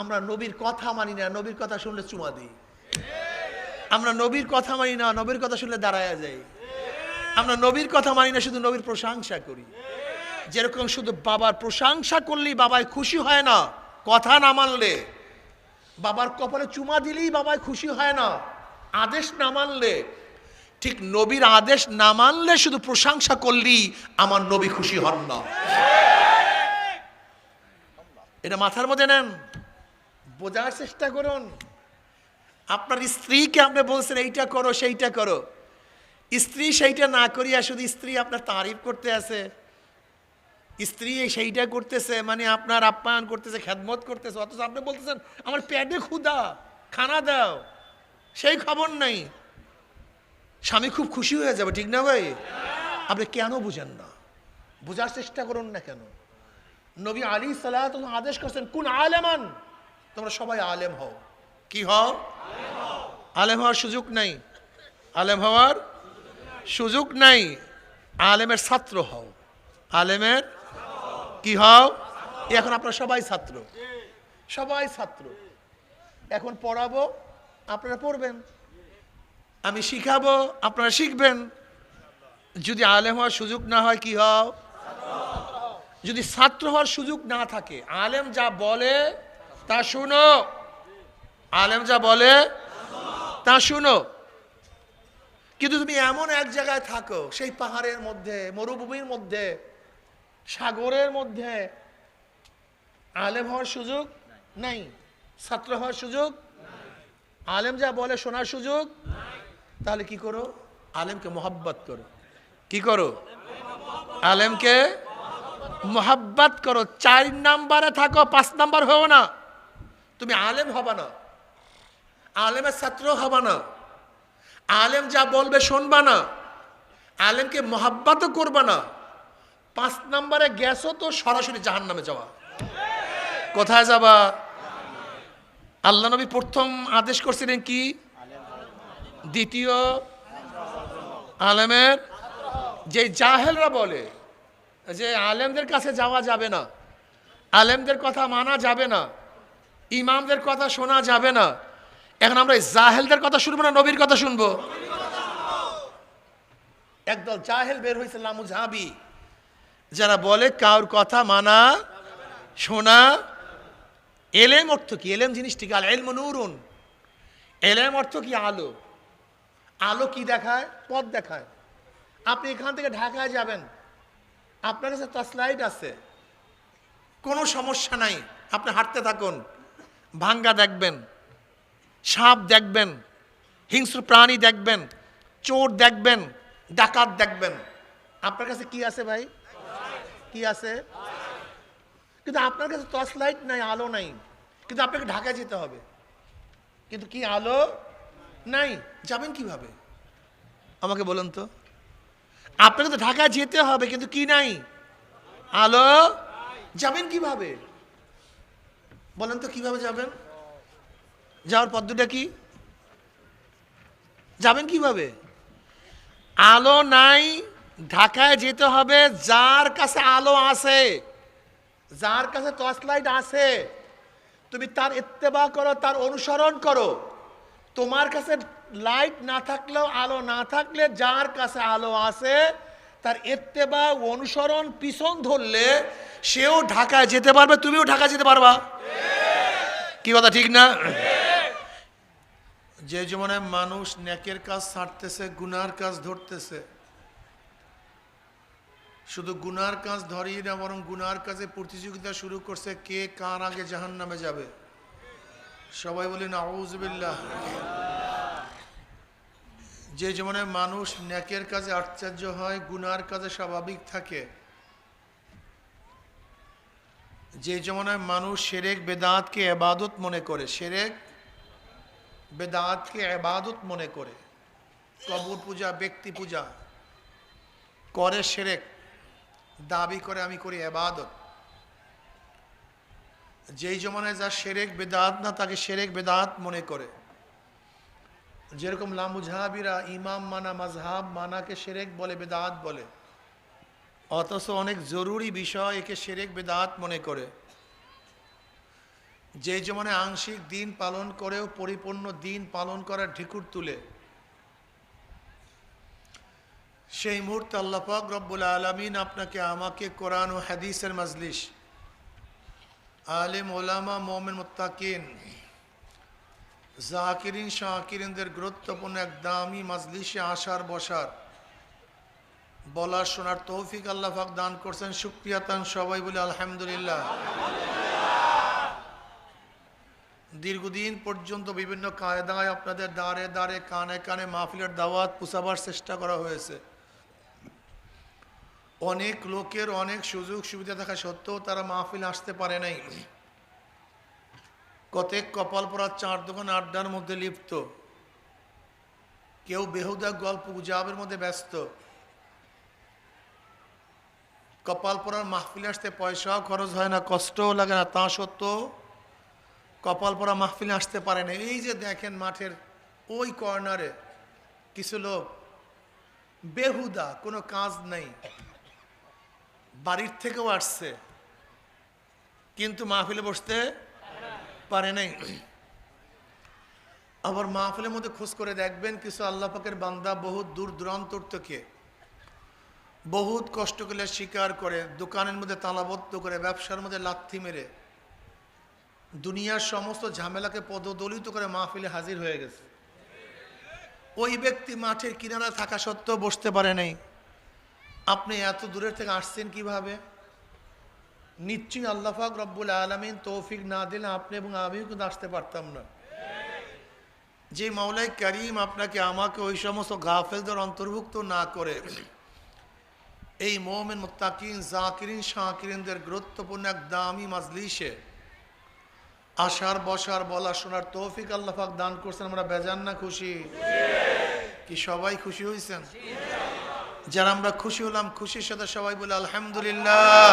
আমরা নবীর কথা মানি না, নবীর কথা শুনলে চুমা দিই। আমরা নবীর কথা মানি না, নবীর কথা শুনলে দাঁড়ায়া যাই। আমরা নবীর কথা মানি না, শুধু নবীর প্রশংসা করি। যেরকম শুধু বাবার প্রশংসা করলেই বাবায় খুশি হয় না, কথা না মানলে। বাবার কপালে চুমা দিলেই বাবায় খুশি হয় না, আদেশ না মানলে। ঠিক নবীর আদেশ না মানলে শুধু প্রশংসা করলেই আমার নবী খুশি হন না। এটা মাথার মধ্যে নেন। বোঝার চেষ্টা করুন। আপনার স্ত্রীকে আপনি বলছেন, এইটা করো, সেইটা করো। স্ত্রী সেইটা না করিয়া শুধু স্ত্রী আপনার তারিফ করতে আছে। স্ত্রী সেইটা করতেছে মানে আপনার আপ্যায়ন করতেছে, খেদমত করতেছে। অথচ আপনি বলতেছেন, আমার প্যাডে ক্ষুদা খানা দাও, সেই খবর নাই। স্বামী খুব খুশি হয়ে যাবে, ঠিক না ভাই? আপনি কেন বুঝেন না? বোঝার চেষ্টা করুন না কেন? নবী আলী সালাহ আদেশ করছেন, কোন আলেমান? তোমরা সবাই আলেম হও। কি হও? আলেম হওয়ার সুযোগ নাই। আলেম হওয়ার সুযোগ নাই। আলেমের ছাত্র হও। আলেমের কি হও? এখন আপনারা সবাই ছাত্র। সবাই ছাত্র। এখন পড়াবো, আপনারা পড়বেন। আমি শিখাবো, আপনারা শিখবেন। যদি আলেম হওয়ার সুযোগ না হয়, কি হও? যদি ছাত্র হওয়ার সুযোগ না থাকে, আলেম যা বলে তা শুনো। আলেম যা বলে, তা শুনো। কিন্তু তুমি এমন এক জায়গায় থাকো, সেই পাহাড়ের মধ্যে, মরুভূমির মধ্যে, সাগরের মধ্যে। আলেম হওয়ার সুযোগ নাই, ছাত্র হওয়ার সুযোগ আলেম যা বলে, শোনার সুযোগ তাহলে কি করো? আলেমকে মোহাব্বত করো। কি করো? আলেমকে মোহাব্বত করো। চার নাম্বারে থাকো, পাঁচ নাম্বার হও না। তুমি আলেম হবা না। আলেমের ছাত্র হবা না। আলেম যা বলবে শুনবা না। আলেমকে মোহাব্বতও করবা না। পাঁচ নাম্বারে গেছো তো সরাসরি জাহান নামে যাওয়া। কোথায় যাবা? আল্লাহ নবী প্রথম আদেশ করছিলেন কি? দ্বিতীয় আলেমের যে জাহেলরা বলে যে আলেমদের কাছে যাওয়া যাবে না। আলেমদের কথা মানা যাবে না। ইমামদের কথা শোনা যাবে না। এখন আমরা জাহেলদের কথা শুনব না নবীর কথা শুনব? একদল জাহেল বের হয়েছে লামু ঝাবি যারা বলে কার কথা মানা, শোনা। এলেম অর্থ কি? এলেম জিনিসটি কি? আল এলম নুরুন। এলেম অর্থ কি? আলো। আলো কি দেখায়? পথ দেখায়। আপনি এখান থেকে ঢাকায় যাবেন। আপনার কাছে টর্চলাইট আছে। কোনো সমস্যা নাই। আপনি হাঁটতে থাকুন। ভাঙ্গা দেখবেন, সাপ দেখবেন, হিংস্র প্রাণী দেখবেন, চোর দেখবেন, ডাকাত দেখবেন। আপনার কাছে কি আছে ভাই? কি আছে? কিন্তু আপনার কাছে টর্চ লাইট নাই, আলো নাই। কিন্তু আপনাকে ঢাকায় যেতে হবে। কিন্তু কি আলো নাই? যাবেন কীভাবে? আমাকে বলুন তো। আপনাকে তো ঢাকায় যেতে হবে, কিন্তু কি নাই? আলো? যাবেন কীভাবে? বলেন তো কীভাবে যাবেন? যাওয়ার পদ্ধতিটা কি? যাবেন কীভাবে? আলো নাই, ঢাকায় যেতে হবে, যার কাছে আলো আছে, যার কাছে টর্চ লাইট আছে, তুমি তার ইত্তেবা করো, তার অনুসরণ করো। তোমার কাছে লাইট না থাকলেও, আলো না থাকলে যার কাছে আলো আছে তার ইত্তেবা অনুসরণ পিছন ধরলে সেও ঢাকায় যেতে পারবে, তুমিও ঢাকা যেতে পারবা। কি কথা, ঠিক না? যে জীবনে মানুষ নেকের কাজ ছাড়তেছে, গুনার কাজ ধরতেছে, শুধু গুনার কাজ ধরিয়ে না, বরং গুনার কাজে প্রতিযোগিতা শুরু করছে, কে কার আগে জাহান নামে যাবে? সবাই বলি না আউজবিল্লাহ যে জীবনে মানুষ ন্যাকের কাজে আশ্চর্য হয়, গুনার কাজে স্বাভাবিক থাকে। যে জমানায় মানুষ সেরেক বেদাতকে এবাদত মনে করে, সেরেক বেদাতকে এবাদত মনে করে। কবর পূজা, ব্যক্তি পূজা করে সেরেক, দাবি করে আমি করি এবাদত। যেই জমানায় যা সেরেক বেদাত না, তাকে সেরেক বেদাত মনে করে। যেরকম লামুজাহাবিরা ইমাম মানা মাজহাব মানাকে সেরেক বলে, বেদাত বলে। অথচ অনেক জরুরি বিষয় একে সেরেক, বেদাত মনে করে। যে যেমন আংশিক দিন পালন করেও পরিপূর্ণ দিন পালন করার ঢিকুর তুলে। সেই মুহূর্তে আল্লাপাক রব্বুল আলমিন আপনাকে, আমাকে কোরআন ও হাদিসের মাজলিস। আলিম, ওলামা, মোমেন, মুত্তাকিন। জাকিরিন শাকিরিনদের গুরুত্বপূর্ণ এক দামি মাজলিসে আসার বসার। বলার শোনার তৌফিক আল্লাহ দান করছেন। সুক্রিয়াতান সবাই বলে আলহামদুলিল্লাহ। দীর্ঘদিন পর্যন্ত বিভিন্ন কায়দায় আপনাদের দাঁড়ে দাঁড়ে কানে কানে মাহফিলের দাওয়াত পুষাবার চেষ্টা করা হয়েছে। অনেক লোকের অনেক সুযোগ সুবিধা থাকা সত্ত্বেও তারা মাহফিল আসতে পারে নাই। কতেক কপাল পড়ার চার দোকান আড্ডার মধ্যে লিপ্ত। কেউ বেহুদা গল্প গুজাবের মধ্যে ব্যস্ত। কপাল পড়ার মাহফিল আসতে পয়সাও খরচ হয় না, কষ্টও লাগে না, তা সত্ত্বেও কপাল পরা মাহফিলে আসতে পারে না। এই যে দেখেন মাঠের ওই কর্নারে কিছু লোক, বেহুদা, কোনো কাজ নেই। বাড়ির থেকেও আসছে। কিন্তু মাহফিলে বসতে পারে নাই। আবার মাহফিলের মধ্যে খোঁজ করে দেখবেন কিছু আল্লাহ পাকের বান্দা বহুত দূর দূরান্তর থেকে বহুত কষ্ট করে স্বীকার করে, দোকানের মধ্যে তালাবদ্ধ করে, ব্যবসার মধ্যে লাথি মেরে, দুনিয়ার সমস্ত ঝামেলাকে পদদলিত করে মাহফিলে হাজির হয়ে গেছে। ওই ব্যক্তি মাঠের কিনারা থাকা সত্ত্বেও বসতে পারে নাই। আপনি এত দূরের থেকে আসছেন কীভাবে? নিশ্চয়ই আল্লাহাক রব্বুল আলমিন তৌফিক না দিলে আপনি এবং আমিও কিন্তু আসতে পারতাম না। যে মাওলাই করিম আপনাকে আমাকে ওই সমস্ত গাফেলদের অন্তর্ভুক্ত না করে, এই মোমেন মুত্তাকিন, জাকিরিন, শাকিরিনদের গুরুত্বপূর্ণ এক দামি মাজলিসে আসার বসার বলা শোনার তৌফিক আল্লাহাক দান করছেন। আমরা বেজান না খুশি? কি সবাই খুশি হয়েছেন যারা আমরা খুশি হলাম, খুশির সাথে সবাই বলে আলহামদুলিল্লাহ।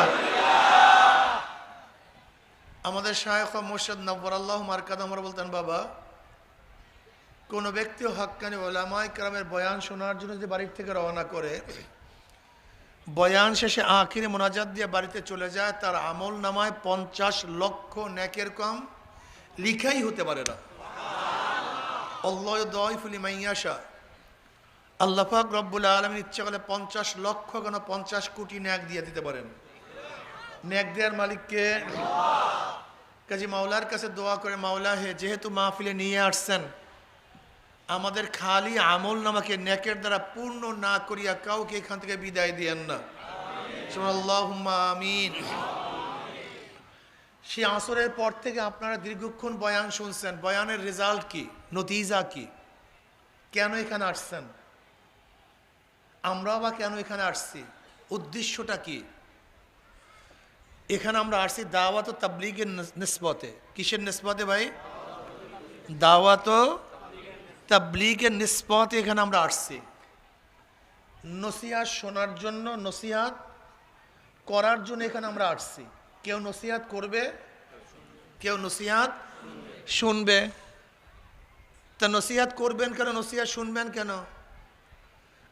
আমাদের শায়খ মোর্শেদ নব্বর আল্লাহ মার্কাদ আমরা বলতেন, বাবা, কোনো ব্যক্তিও হাক্কানি ওলামায় কারামের বয়ান শোনার জন্য যদি বাড়ির থেকে রওনা করে, বয়ান শেষে আখিরে মোনাজাত দিয়ে বাড়িতে চলে যায়, তার আমল নামায় পঞ্চাশ লক্ষ ন্যাকের কম লিখাই হতে পারে না। অল্লয় দয় ফুলি মাইয়াশা। আল্লাহাক রব্বুল আলমিন ইচ্ছা করলে পঞ্চাশ লক্ষ কেন পঞ্চাশ কোটি ন্যাক দিয়ে দিতে পারেন। ন্যাক দেওয়ার মালিককে? কাজী মাওলার কাছে দোয়া করে, মাওলা হে, যেহেতু মাহফিলে নিয়ে আসছেন, আমাদের খালি আমল নামাকে নেকের দ্বারা পূর্ণ না করিয়া কাউকে এখান থেকে বিদায় দিয়েন না। আল্লাহ আমিন। সে আসরের পর থেকে আপনারা দীর্ঘক্ষণ বয়ান শুনছেন। বয়ানের রেজাল্ট কি? নতিজা কি? কেন এখানে আসছেন? আমরা বা কেন এখানে আসছি? উদ্দেশ্যটা কি? এখানে আমরা আসছি দাওয়াত ও তাবলিগের নিসবতে। কিসের নিসবতে ভাই? দাওয়াত তাবলিগের নিষ্পতে এখানে আমরা আসছি। নসিহাত শোনার জন্য, নসিহাত করার জন্য এখানে আমরা আসছি। কেউ নসিহাত করবে, কেউ নসিহাত শুনবে। তা নসিহাত করবেন কেন, নসিহাত শুনবেন কেন?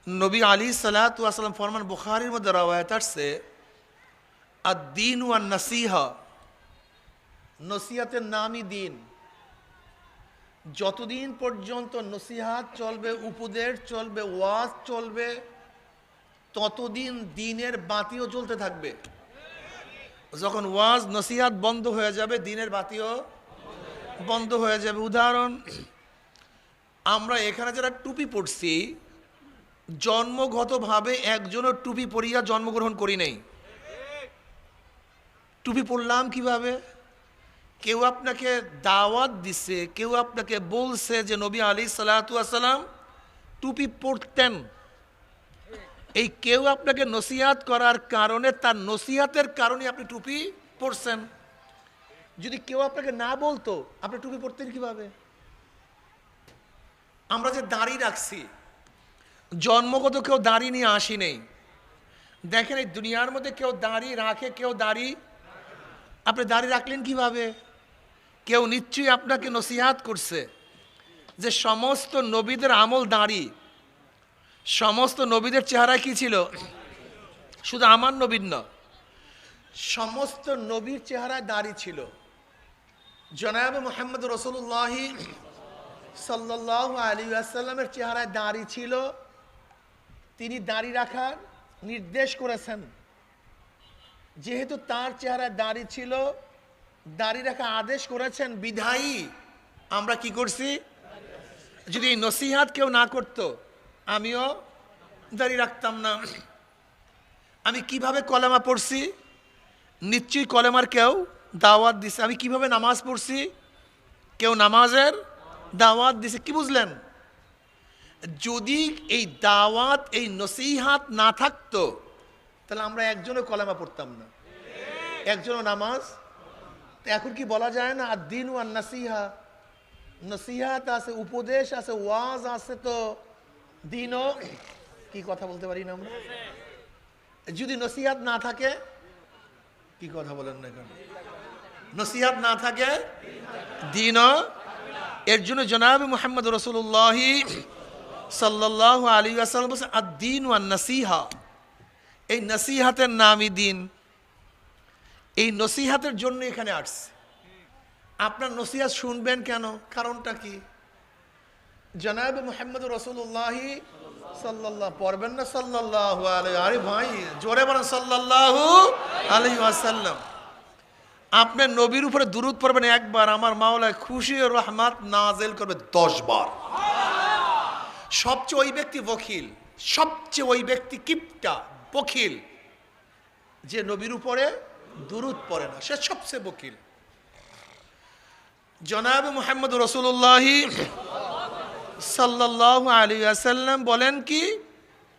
নবী আলী সালাতাম ফরমান বুখারির মধ্যে রওয়ায়ত আসছে আর দিন নসিহা। নসিহাতের নামই দিন। যতদিন পর্যন্ত নসিহাত চলবে, উপদেশ চলবে, ওয়াজ চলবে, ততদিন দিনের বাতিও চলতে থাকবে। যখন ওয়াজ, নসিহাত বন্ধ হয়ে যাবে, দিনের বাতিও বন্ধ হয়ে যাবে। উদাহরণ, আমরা এখানে যারা টুপি পড়ছি জন্মগতভাবে একজনও টুপি পরিয়া জন্মগ্রহণ করি নাই। টুপি পড়লাম কীভাবে? কেউ আপনাকে দাওয়াত দিছে, কেউ আপনাকে বলছে যে নবী আলী সালাতাম টুপি পড়তেন এই কেউ আপনাকে নসিহাত করার কারণে, তার নসিহাতের কারণে আপনি টুপি পড়ছেন যদি কেউ আপনাকে না বলতো, আপনি টুপি পড়তেন কীভাবে? আমরা যে দাঁড়িয়ে রাখছি জন্মগত কেউ দাড়ি নিয়ে আসি নেই। দেখেন এই দুনিয়ার মধ্যে কেউ দাড়ি রাখে, কেউ দাড়ি আপনি দাড়ি রাখলেন কীভাবে? কেউ নিশ্চয়ই আপনাকে নসিহাত করছে যে সমস্ত নবীদের আমল দাঁড়ি, সমস্ত নবীদের চেহারা কি ছিল? শুধু আমার নবীর না, সমস্ত নবীর চেহারায় দাড়ি ছিল। জনাব মোহাম্মদ রসুল্লাহ সাল্লাহ আলী আসাল্লামের চেহারায় দাড়ি ছিল। তিনি দাড়ি রাখার নির্দেশ করেছেন। যেহেতু তার চেহারায় দাড়ি ছিল, দাড়ি রাখা আদেশ করেছেন, বিধায়ী, আমরা কি করছি? যদি নসিহাত কেউ না করত, আমিও দাড়ি রাখতাম না। আমি কীভাবে কলেমা পড়ছি? নিশ্চয়ই কলেমার কেউ দাওয়াত দিছে। আমি কীভাবে নামাজ পড়ছি? কেউ নামাজের দাওয়াত দিছে। কি বুঝলেন? যদি এই দাওয়াত, এই নসিহাত না থাকতো, তাহলে আমরা একজনও কলামা পড়তাম না। একজনও নামাজ। এখন কি বলা যায় না? আর দিন আর নাসিহা। নসিহাত আছে, উপদেশ আছে, ওয়াজ আছে তো। দিনও, কি কথা বলতে পারি না আমরা? যদি নসিহাত না থাকে, কি কথা বলেন না কেন? নসিহাত না থাকে, দিনও। এর জন্য জনাব মোহাম্মদ রসুল্লাহ সাল্লাহ আলী আসাল বলছে আর দিন ওয়ান নসিহা। এই নসিহাতের নামই দিন। এই নসিহাতের জন্য এখানে আসছে। আপনার নসিহাত শুনবেন কেন? কারণটা কি? জনাব মোহাম্মদ রসুল্লাহ সাল্লাল্লাহ পড়বেন না সাল্লাহ আরে ভাই, জোরে বলেন সাল্লাহ আলহি আসাল্লাম আপনার নবীর উপরে দূরত পড়বেন একবার, আমার মাওলায় খুশি রহমাত নাজেল করবে দশ বার। সবচেয়ে ওই ব্যক্তি বখিল, সবচেয়ে ওই ব্যক্তি কিপটা, বখিল। যে নবীর উপরে দুরুদ পড়ে না, সে সবচেয়ে বকিল জনাব মোহাম্মদ রসুল্লাহ সাল্লাহ আলী আসাল্লাম বলেন কি?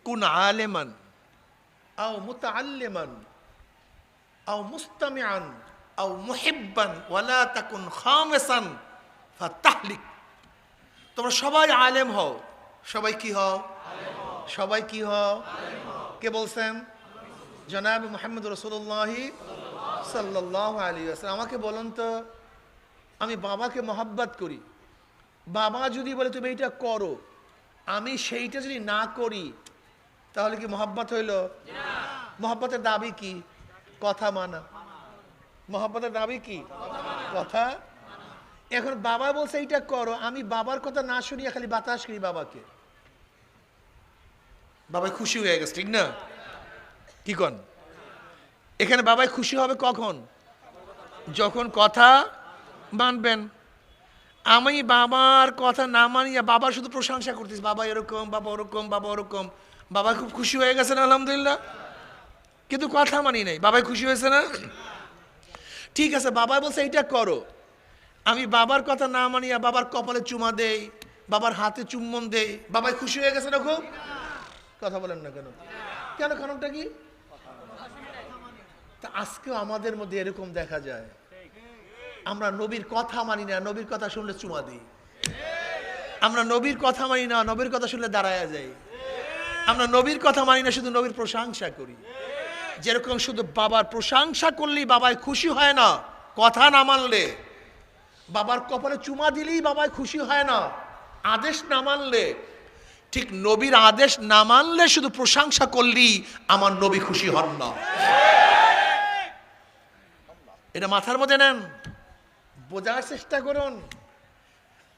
কুন আলেমান, আও মুতাআল্লিমান, আও মুস্তামিআন, আও মুহিব্বান, ওয়ালা তাকুন খামেসান, ফাতাহলিক। তোমরা সবাই আলেম হও। সবাই কি হও? সবাই কি হও? কে বলছেন? জনাব মোহাম্মদ রসুল্লাহ সাল্লাহ আলী আসসালাম আমাকে বলুন তো, আমি বাবাকে মহাব্বাত করি। বাবা যদি বলে, তুমি এইটা করো। আমি সেইটা যদি না করি, তাহলে কি মহাব্বত হইল? মহাব্বতের দাবি কি? কথা মানা। মহাব্বতের দাবি কি? কথা এখন বাবা বলছে, এইটা করো। আমি বাবার কথা না শুনিয়ে খালি বাতাস করি বাবাকে। বাবা খুশি হয়ে গেছে, ঠিক না? কি কন? এখানে বাবাই খুশি হবে কখন? যখন কথা মানবেন। আমি বাবার কথা না মানিয়া বাবার শুধু প্রশংসা করতেছি, বাবা এরকম, বাবা ওরকম বাবা ওরকম। বাবা খুব খুশি হয়ে গেছেন, আলহামদুলিল্লাহ। কিন্তু কথা মানি নাই, বাবাই খুশি হয়েছে না? ঠিক আছে বাবা বলছে, এইটা করো। আমি বাবার কথা না মানিয়া বাবার কপালে চুমা দেই, বাবার হাতে চুম্বন দেই, বাবাই খুশি হয়ে গেছে না খুব? কথা বলেন না কেন? কেন কারণটা কি? তা আজকেও আমাদের মধ্যে এরকম দেখা যায়। আমরা নবীর কথা মানি না, নবীর কথা শুনলে চুমা দিই। আমরা নবীর কথা মানি না, নবীর কথা শুনলে দাঁড়ায়া যাই। আমরা নবীর কথা মানি না, শুধু নবীর প্রশংসা করি। যেরকম শুধু বাবার প্রশংসা করলেই বাবায় খুশি হয় না, কথা না মানলে। বাবার কপালে চুমা দিলেই বাবায় খুশি হয় না, আদেশ না মানলে ঠিক নবীর আদেশ না মানলে শুধু প্রশংসা করলেই আমার নবী খুশি হন না। এটা মাথার মধ্যে নেন। বোঝার চেষ্টা করুন।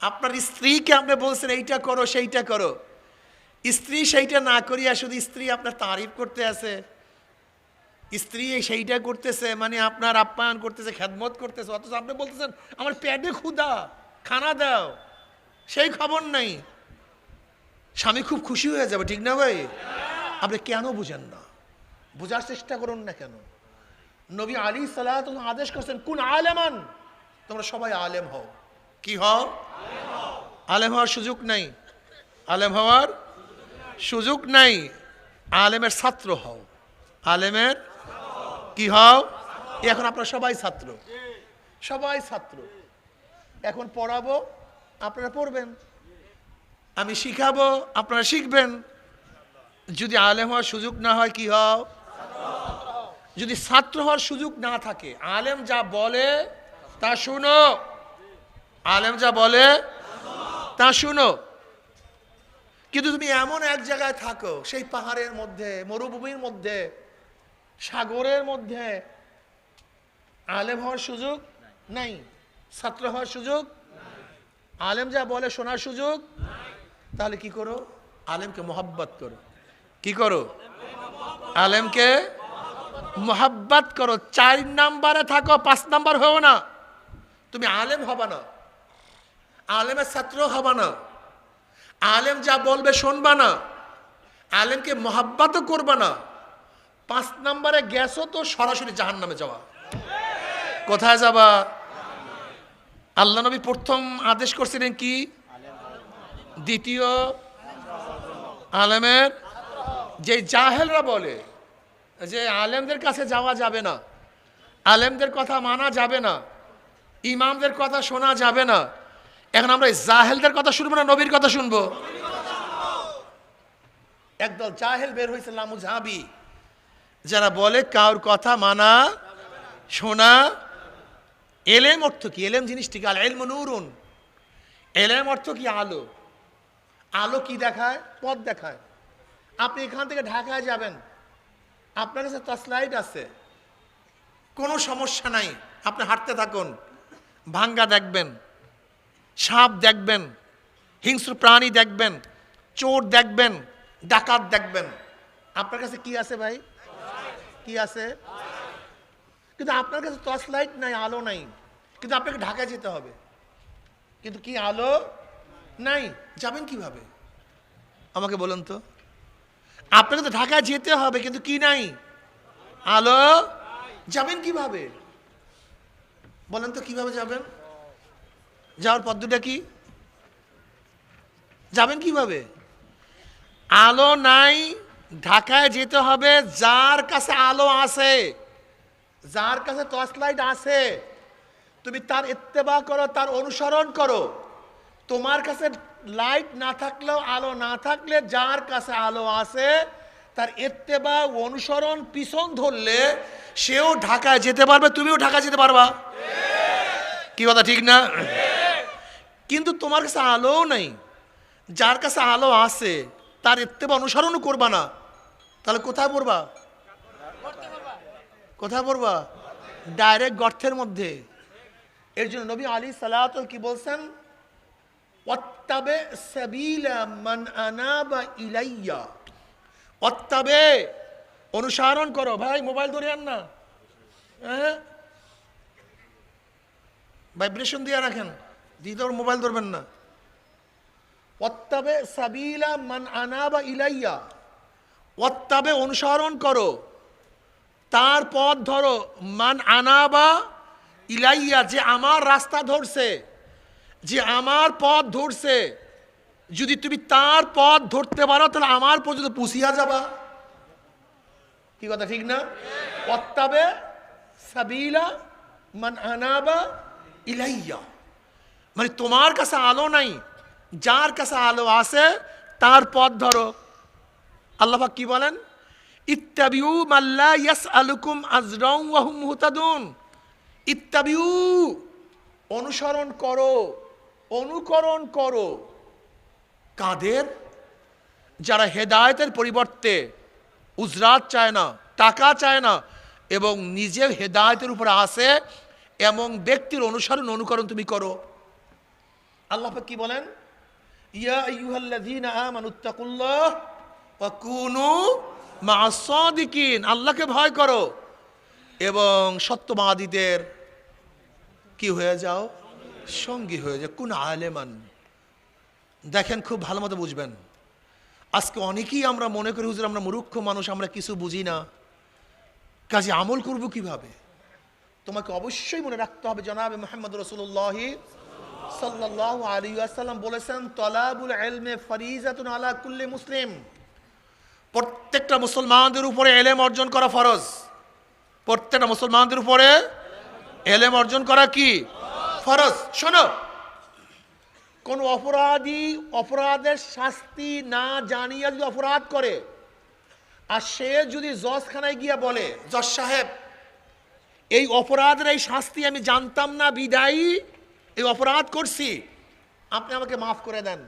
আপনার স্ত্রীকে আপনি বলছেন, এইটা করো, সেইটা করো। স্ত্রী সেইটা না করিয়া শুধু স্ত্রী আপনার তারিফ করতে আছে। স্ত্রী সেইটা করতেছে মানে আপনার আপ্যায়ন করতেছে, খেদমত করতেছে। অথচ আপনি বলতেছেন, আমার পেটে ক্ষুদা খানা দাও, সেই খবর নাই। স্বামী খুব খুশি হয়ে যাবে, ঠিক না ভাই? আপনি কেন বুঝেন না? বোঝার চেষ্টা করুন না কেন? নবী আলী সালাহ আদেশ করছেন, কোন আলেমান? তোমরা সবাই আলেম হও। কি হও? আলেম হওয়ার সুযোগ নাই। আলেম হওয়ার সুযোগ নাই। আলেমের ছাত্র হও। আলেমের কি হও? এখন আপনারা সবাই ছাত্র। সবাই ছাত্র। এখন পড়াবো, আপনারা পড়বেন। আমি শিখাবো, আপনারা শিখবেন। যদি আলেম হওয়ার সুযোগ না হয়, কি হও যদি ছাত্র হওয়ার সুযোগ না থাকে, আলেম যা বলে, তা শুনো। আলেম যা বলে, তা শুনো। কিন্তু তুমি এমন এক জায়গায় থাকো, সেই পাহাড়ের মধ্যে, মরুভূমির মধ্যে, সাগরের মধ্যে, আলেম হওয়ার সুযোগ নাই, ছাত্র হওয়ার সুযোগ আলেম যা বলে, শোনার সুযোগ তাহলে কি করো? আলেমকে মোহাব্বত করো। কি করো? আলেমকে মোহাব্বত করো। চার নাম্বারে থাকো, পাঁচ নাম্বার হও না। তুমি আলেম হবা না। আলেমের ছাত্র হবা না। আলেম যা বলবে শুনবা না। আলেমকে মোহাব্বতও করবা না। পাঁচ নাম্বারে গেছো তো সরাসরি জাহান নামে যাওয়া। কোথায় যাবা? আল্লাহ নবী প্রথম আদেশ করছিলেন কি? দ্বিতীয় আলেমের যে জাহেলরা বলে, যে আলেমদের কাছে যাওয়া যাবে না, আলেমদের কথা মানা যাবে না, ইমামদের কথা শোনা যাবে না, এখন আমরা জাহেলদের কথা শুনব না নবীর কথা শুনব? একদল জাহেল বের হয়েছে লামু ঝাবি যারা বলে কার কথা মানা, শোনা, এলেম অর্থ কি? এলেম জিনিসটি কি? আল এলম এলেম অর্থ কি? আলো। আলো কি দেখায়? পথ দেখায়। আপনি এখান থেকে ঢাকায় যাবেন। আপনার কাছে টর্চলাইট আছে। কোনো সমস্যা নাই। আপনি হাঁটতে থাকুন। ভাঙ্গা দেখবেন। সাপ দেখবেন। হিংস্র প্রাণী দেখবেন। চোর দেখবেন। ডাকাত দেখবেন। আপনার কাছে কি আছে ভাই? কি আছে? কিন্তু আপনার কাছে টর্চ লাইট নাই, আলো নাই। কিন্তু আপনাকে ঢাকায় যেতে হবে। কিন্তু কি আলো? নাই যাবেন কীভাবে? আমাকে বলুন তো। আপনাকে তো ঢাকায় যেতে হবে কিন্তু কি নাই? আলো যাবেন কীভাবে? বলেন তো কীভাবে যাবেন? যাওয়ার পদ্ধতিটা কি? যাবেন কীভাবে? আলো নাই ঢাকায় যেতে হবে যার কাছে আলো আছে যার কাছে টর্চ লাইট আছে তুমি তার ইত্তেবা করো তার অনুসরণ করো। তোমার কাছে লাইট না থাকলেও আলো না থাকলে যার কাছে আলো আছে, তার ইত্তেবা অনুসরণ পিছন ধরলে সেও ঢাকায় যেতে পারবে, তুমিও ঢাকা যেতে পারবা। কি কথা, ঠিক না? কিন্তু তোমার কাছে আলোও নেই, যার কাছে আলো আছে, তার ইত্তেবা অনুসরণও করবা না। তাহলে কোথায় পড়বা? কোথায় পড়বা? ডাইরেক্ট গর্থের মধ্যে। এর জন্য নবী আলী সালাত কি বলছেন? ওয়াত্তাবে সাবিলা মান আনাবা ইলাইয়া ওয়াত্তাবে অনুসরণ করো। ভাই মোবাইল ধরে আন না। হ্যাঁ? ভাইব্রেশন দিয়ে রাখেন। দিয়ে তোর মোবাইল ধরবেন না। ওয়াত্তাবে সাবিলা মান আনাবা ইলাইয়া ওয়াত্তাবে অনুসরণ করো। তার পথ ধরো। মান আনাবা ইলাইয়া, যে আমার রাস্তা ধরছে। যে আমার পথ ধরছে। যদি তুমি তার পথ ধরতে পারো, তাহলে আমার পর্যন্ত পুষিয়া যাবা। কি কথা, ঠিক না? অত্তাবে সাবিলা মান আনাবা ইলাইয়া। মানে তোমার কাছে আলো নাই, যার কাছে আলো আছে, তার পথ ধরো। আল্লাহাক কি বলেন? ইত্তাবিউ মাল্লা ইয়াস আলুকুম আজরাউ ওয়াহুম মুহতাদুন। ইত্তাবিউ, অনুসরণ করো। অনুকরণ করো। কাদের? যারা হেদায়তের পরিবর্তে উজরাত চায় না, টাকা চায় না, এবং নিজে হেদায়তের উপরে আসে, এমন ব্যক্তির অনুসরণ, অনুকরণ তুমি করো। আল্লাহ কি বলেন? ইয়া আল্লাহকে ভয় করো। এবং সত্যবাদীদের কি হয়ে যাও? সঙ্গী হয়ে যাও কোন আলেমান। দেখেন, খুব ভালো মতো বুঝবেন। আজকে অনেকেই আমরা মনে করি, হুজুর, আমরা মূর্খ মানুষ, আমরা কিছু বুঝি না। কাজে আমল করব কীভাবে? তোমাকে অবশ্যই মনে রাখতে হবে, জনাবে মোহাম্মদ রসুল্লাহ সাল্লাহ আলী আসাল্লাম বলেছেন, তলাবুল এলমে ফরিজাতুন আলা কুল্লি মুসলিম। প্রত্যেকটা মুসলমানদের উপরে এলেম অর্জন করা ফরজ। প্রত্যেকটা মুসলমানদের উপরে এলেম অর্জন করা কি? ফরজ শোনো। কোন অপরাধী অপরাধের শাস্তি না জানিয়ে যদি অপরাধ করে আর সে যদি জজখানায় গিয়ে বলে জজ সাহেব এই অপরাধের এই শাস্তি আমি জানতাম না বিদায়ী এই অপরাধ করছি আপনি আমাকে মাফ করে দেন।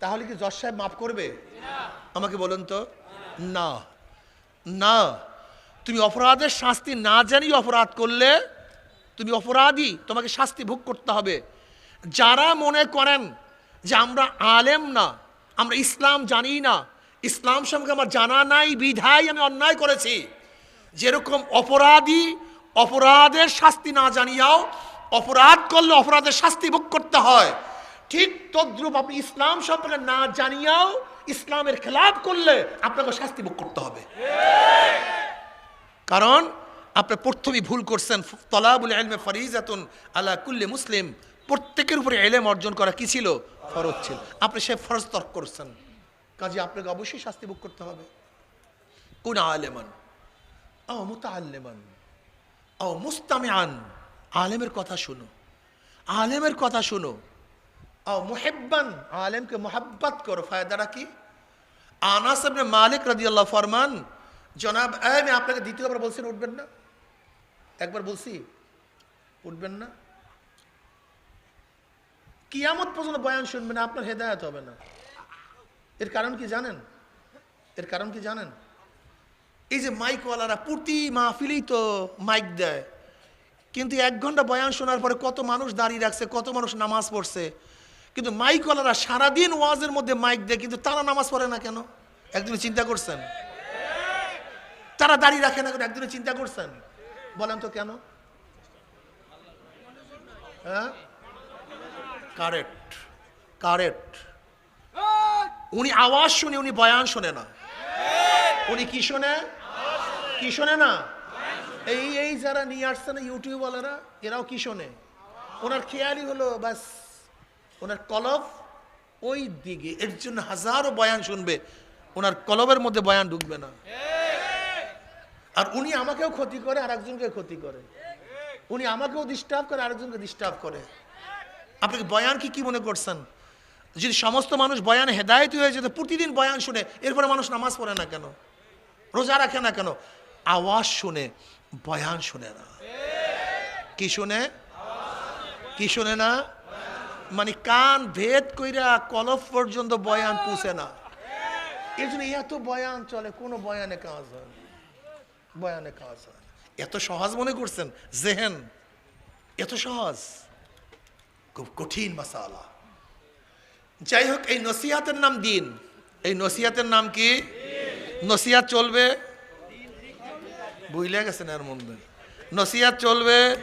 তাহলে কি জজ সাহেব মাফ করবে? আমাকে বলুন তো। না। না তুমি অপরাধের শাস্তি না জানিয়ে অপরাধ করলে তুমি অপরাধী, তোমাকে শাস্তি ভোগ করতে হবে। যারা মনে করেন যে আমরা আলেম না, আমরা ইসলাম জানি না, ইসলাম সম্পর্কে আমার জানা নাই, বিধায় আমি অন্যায় করেছি, যেরকম অপরাধী অপরাধের শাস্তি না জানিয়াও অপরাধ করলে অপরাধের শাস্তি ভোগ করতে হয়। ঠিক তদ্রুপ আপনি ইসলাম সম্পর্কে না জানিয়াও ইসলামের খেলাফ করলে আপনাকে শাস্তি ভোগ করতে হবে। কারণ আপনি প্রথমেই ভুল করছেন তলাবুল এলমে ফরিজাতুন আলা কুল্লে মুসলিম। প্রত্যেকের উপরে এলেম অর্জন করা কি ছিল? ফরজ ছিল। আপনি সে ফরজ তর্ক করছেন। কাজে আপনাকে অবশ্যই শাস্তি ভোগ করতে হবে। কোন আলেমান? ও মুতাআল্লিমান। ও মুস্তামিআন। আলেমের কথা শুনো। আলেমের কথা শুনো। ও মুহিব্বান। আলেমকে মোহাব্বত করো। ফায়দাটা কি? আনাস মালিক রাদিয়াল্লাহু ফরমান, জনাব আমি আপনাকে দ্বিতীয়বার বলছেন, উঠবেন না। একবার বলছি, উঠবেন না। কিয়ামত পর্যন্ত বয়ান শুনবেন, আপনার হেদায়েত হবে না। এর কারণ কি জানেন? এর কারণ কি জানেন? এই যে মাইকওয়ালারা প্রতি মাহফিলেই তো মাইক দেয়, কিন্তু এক ঘণ্টা বয়ান শোনার পরে কত মানুষ দাঁড়িয়ে রাখছে, কত মানুষ নামাজ পড়ছে। কিন্তু মাইকওয়ালারা সারাদিন ওয়াজের মধ্যে মাইক দেয়, কিন্তু তারা নামাজ পড়ে না কেন? একদিন চিন্তা করছেন? তারা দাঁড়িয়ে রাখে না কেন? একদিনে চিন্তা করছেন? বলেন তো কেন? হ্যাঁ? কারেক্ট কারেক্ট উনি আওয়াজ শুনে, উনি বয়ান শোনে না। উনি কি শোনে? কি শোনে না? এই এই যারা নিয়ে আসছে না ইউটিউবওয়ালারা এরাও কি শোনে? ওনার খেয়ালই হলো বাস ওনার কলব ওই দিকে। এর জন্য হাজারো বয়ান শুনবে। ওনার কলবের মধ্যে বয়ান ঢুকবে না। আর উনি আমাকেও ক্ষতি করে আর একজনকে ক্ষতি করে। উনি আমাকেও ডিস্টার্ব করে, আরেকজনকে ডিস্টার্ব করে। আপনাকে বয়ান কি কি মনে করছেন? যদি সমস্ত মানুষ বয়ানে হেদায়ত হয়ে যেত, প্রতিদিন বয়ান শুনে, এরপরে মানুষ নামাজ পড়ে না কেন? রোজা রাখে না কেন? আওয়াজ শুনে, বয়ান শুনে না। কি শুনে? কি শুনে না? মানে কান ভেদ কইরা কলফ পর্যন্ত বয়ান পুষে না। এই জন্য এত বয়ান চলে, কোনো বয়ানে কাজ হয় বয়ানে কাজ হয়। এত সহজ মনে করছেন? জেহেন, এত সহজ। খুব কঠিন মাসালা। যাই হোক, এই নসিহাতের নাম দিন। এই নসিহাতের নাম কি? নসিহাত চলবে? বুঝলে গেছেন এর মধ্যে নসিহাত চলবে?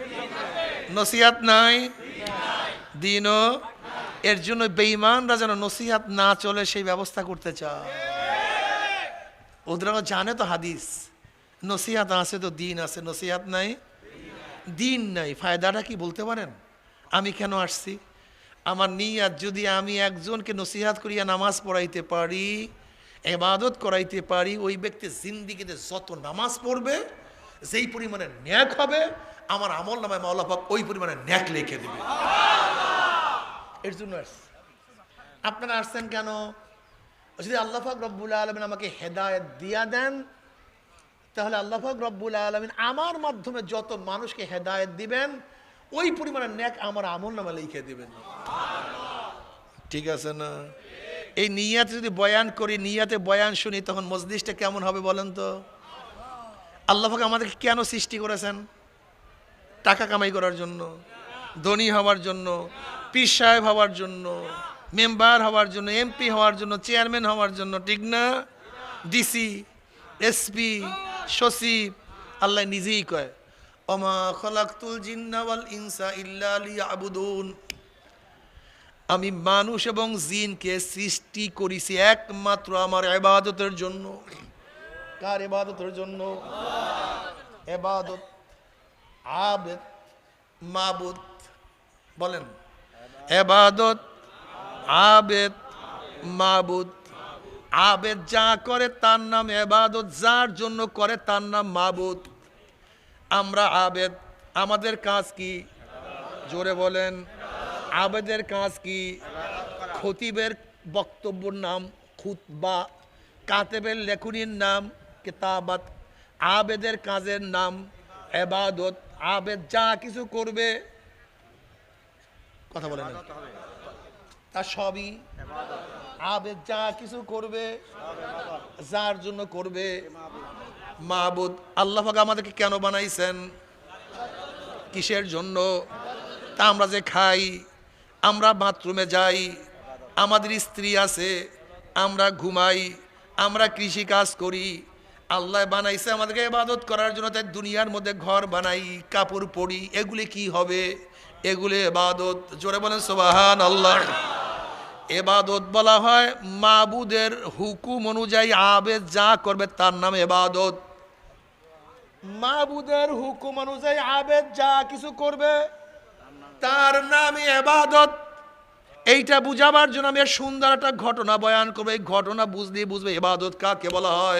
নসিহাত নাই? দিনও? এর জন্য বেঈমানরা যেন নসিহাত না চলে, সেই ব্যবস্থা করতে চায়। ওদের জানে তো হাদিস। নসিহাত আছে তো দিন আছে, নসিহাত নাই? দিন নাই। ফায়দাটা কি বলতে পারেন? আমি কেন আসছি? আমার নিয়াত যদি আমি একজনকে নসিহাত করিয়া নামাজ পড়াইতে পারি এবাদত করাইতে পারি, ওই ব্যক্তি জিন্দিগিতে যত নামাজ পড়বে, যেই পরিমাণে ন্যাক হবে, আমার আমল নামায় মাওলা পাক ওই পরিমাণে ন্যাক লিখে দেবে। এর জন্য আপনারা আসছেন কেন? যদি আল্লাহ পাক রব্বুল আলমিন আমাকে হেদায়ত দিয়া দেন তাহলে আল্লাহ রব্বুল আলমিন আমার মাধ্যমে যত মানুষকে হেদায়ত দিবেন, ওই পরিমাণে ন্যাক আমার আমল নামা লিখে দিবেন। ঠিক আছে না? এই নিয়াতে যদি বয়ান করি, নিয়াতে বয়ান শুনি, তখন মজলিসটা কেমন হবে বলেন তো? আল্লাহ আমাদেরকে কেন সৃষ্টি করেছেন? টাকা কামাই করার জন্য, ধনী হওয়ার জন্য, পীর সাহেব হওয়ার জন্য, মেম্বার হওয়ার জন্য, এমপি হওয়ার জন্য, চেয়ারম্যান হওয়ার জন্য, ঠিক না? ডিসি, এসপি সচিব, আল্লাহ নিজেই কয় অমা খলাকুল জিন্নাওয়াল ইনসা ইল্লা লিয়াবুদুন। আমি মানুষ এবং জিনকে সৃষ্টি করেছি একমাত্র আমার এবাদতের জন্য। কার এবাদতের জন্য? এবাদত আবেদ, মাবুদ। বলেন। এবাদত আবেদ, মাবুদ। আবেদ যা করে তার নাম এবাদত, যার জন্য করে তার নাম মাবুদ। আমরা আবেদ, আমাদের কাজ কি? জোরে বলেন, আবেদের কাজ কি? খতিবের বক্তব্যর নাম খুতবা, কাতেবের লেখনির নাম কেতাবাত, আবেদের কাজের নাম এবাদত। আবেদ যা কিছু করবে, কথা বলেন। তার সবই আবেদ যা কিছু করবে, যার জন্য করবে। মাহবুদ আল্লাহ আমাদেরকে কেন বানাইছেন? কিসের জন্য? তা আমরা যে খাই, আমরা বাথরুমে যাই, আমাদের স্ত্রী আছে, আমরা ঘুমাই, আমরা কৃষি কাজ করি। আল্লাহ বানাইছে আমাদেরকে ইবাদত করার জন্য, তাই দুনিয়ার মধ্যে ঘর বানাই, কাপড় পরি, এগুলি কি হবে? এগুলি এবাদত জোরে বলেন সোবাহান আল্লাহ এবাদত বলা হয়, মাবুদের হুকুম অনুযায়ী আবেদ যা করবে তার নাম এবাদত। মাবুদের হুকুম অনুযায়ী আবেদ যা কিছু করবে তার নামই এবাদত। এইটা বুঝাবার জন্য আমি সুন্দর একটা ঘটনা বয়ান করব। এই ঘটনা বুঝলে বুঝবে এবাদত কাকে বলা হয়।